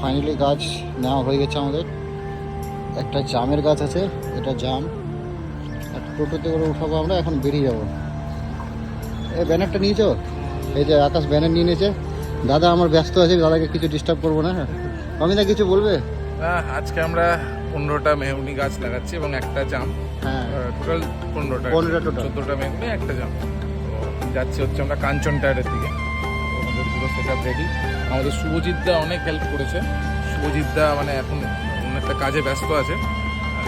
Finally গাছ নেওয়া হয়ে গেছে আমাদের। একটা জামের গাছ আছে এটা জাম। একটা টোটোতে করে উঠাবো আমরা এখন বেরিয়ে যাব। এই ব্যানারটা নিয়েছো? এই যে আকাশ ব্যানার নিয়ে নিয়েছে। দাদা আমার ব্যস্ত আছে দাদাকে কিছু ডিস্টার্ব করব না। অমিতা কিছু বলবে? আজকে আমরা পনেরোটা মেহগুনি গাছ লাগাচ্ছি এবং একটা জাম। হ্যাঁ। টোটাল পনেরোটা। 15টা total। চোদ্দোটা মেহগুনি একটা জাম। যাচ্ছি হচ্ছে আমরা কাঞ্চন টায়ারের দিকে। আপ রেডি আমাদের শুভজিৎদা অনেক হেল্প করেছে। শুভজিৎদা মানে এখন অন্য একটা কাজে ব্যস্ত আছে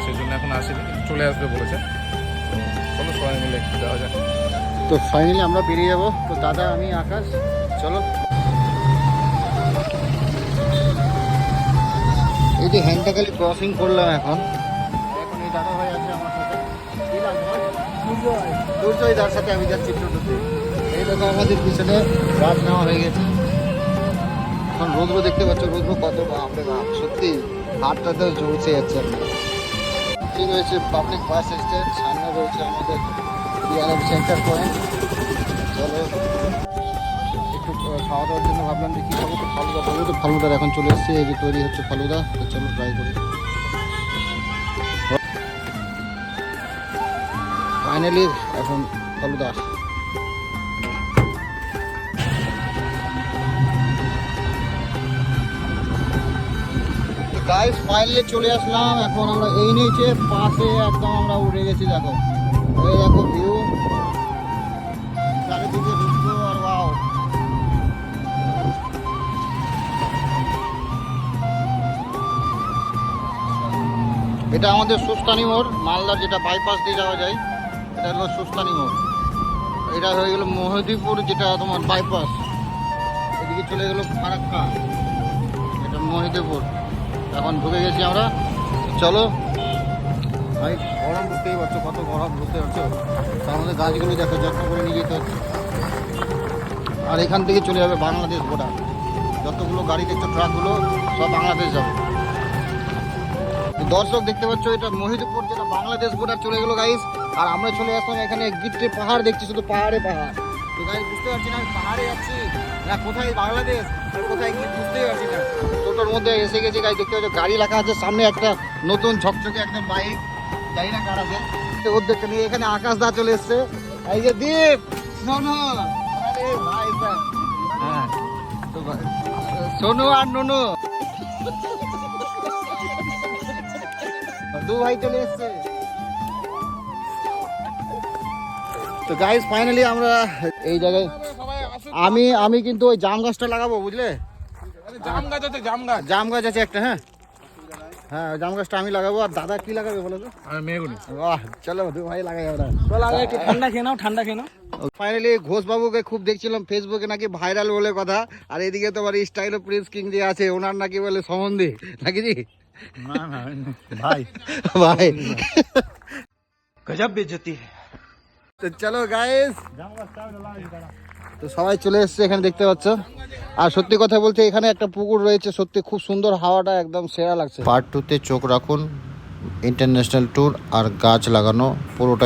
সেই জন্য এখন আসেনি কিন্তু চলে আসবে বলেছে। তো চলো সবাই মিলে একটু যাওয়া যাক। তো ফাইনালি আমরা বেরিয়ে যাব। তো দাদা আমি আকাশ চলো। এই যে হ্যান্ডটাকালি ক্রসিং করলাম এখন। এখন এই দাদা ভাই আছে আমার সাথে? দুর্জয় দার সাথে আমি যাচ্ছি টোটোতে দেখো আমাদের পিছনে গাছ নেওয়া হয়ে গেছে। এখন রোদ্র দেখতে পাচ্ছ, রোদ্র কত বাপরে বাপ সত্যি হাতটাতে জ্বলছে যাচ্ছে। কি রয়েছে পাবলিক বাস স্ট্যান্ড সামনে রয়েছে আমাদের বিআরএম সেন্টার পয়েন্ট চলো খাওয়া দাওয়ার জন্য ভাবলাম ফালুদার এখন চলে এসছে, এই যে তৈরি হচ্ছে ফালুদা, তো চলো ট্রাই করি। ফাইনালি এখন ফালুদা গাইস ফাইনালি চলে আসলাম। এখন আমরা এই নিচে, পাশে একদম আমরা উঠে গেছি, দেখো। এই দেখো ভিউ চারিদিকে আর ওয়াও এটা আমাদের সুস্তানি মোড় মালদার যেটা বাইপাস দিয়ে যাওয়া যায়, এটা হলো সুস্তানি মোড়। এটা হয়ে গেল মহিদিপুর যেটা তোমার বাইপাস এদিকে চলে গেল ফারাক্কা, এটা মহিদিপুর। এখন ঢুকে গেছি আমরা। চলো। ভাই, গরম বুঝতেই পারছ, কত গরম, বুঝতে পারছ? তার মধ্যে গাছগুলো দেখো, যত্ন করে নিয়ে যেতে হচ্ছে। আর এখান থেকে চলে যাবে বাংলাদেশ বর্ডার যতগুলো গাড়ি দেখছ ট্রাকগুলো সব বাংলাদেশ যাবে। দর্শক, দেখতে পাচ্ছ, এটা মহিদপুর যেটা বাংলাদেশ বর্ডার চলে গেলো গাইস আর আমরা চলে আসলাম এখানে গিট্টে পাহাড় দেখছি, শুধু পাহাড়ে পাহাড়। তো গাইস বুঝতে পারছি না, আমি পাহাড়ে যাচ্ছি না, কোথায় বাংলাদেশ কোথায় কি বুঝতেই টোটোর মধ্যে এসে গেছি গাইস দেখতে পাচ্ছ গাড়ি রাখা আছে সামনে একটা নতুন ঝকঝকে একদম বাইক জানি না কার আছে। ওর দেখতে নিয়ে এখানে আকাশ দা চলে এসছে। এই যে দীপ শোনো আরে ভাই ভাই হ্যাঁ। সোনু আর নুনু। দু ভাই চলে এসছে। তো গাইস ফাইনালি আমরা এই জায়গায় আমি আমি কিন্তু ওই জাম গাছটা লাগাবো বুঝলে? জাম গাছ আছে জাম গাছ জাম গাছ আছে একটা হ্যাঁ হ্যাঁ ওই জাম গাছটা আমি লাগাবো আর দাদা কি লাগাবে বলো তো আর মেহগুনি বাহ চলো দু ভাই লাগাই আমরা একটু ঠান্ডা খেয়ে নাও ঠান্ডা খেয়ে নাও ফাইনালি ঘোষবাবুকে খুব দেখছিলাম ফেসবুকে নাকি ভাইরাল বলে কথা আর এদিকে তোমার স্টাইল অফ প্রিন্স কিং যে আছে ওনার নাকি বলে সম্বন্ধে নাকি জি না না ভাই ভাই গজব বেজতি তো গাইস তো সবাই চলে এসছে, এখানে দেখতে পাচ্ছ। আর সত্যি কথা বলতে এখানে একটা পুকুর রয়েছে, সত্যি খুব সুন্দর হাওয়াটা, একদম সেরা লাগছে। পার্ট টুতে চোখ রাখুন ইন্টারন্যাশনাল ট্যুর আর গাছ লাগানো, পুরোটাই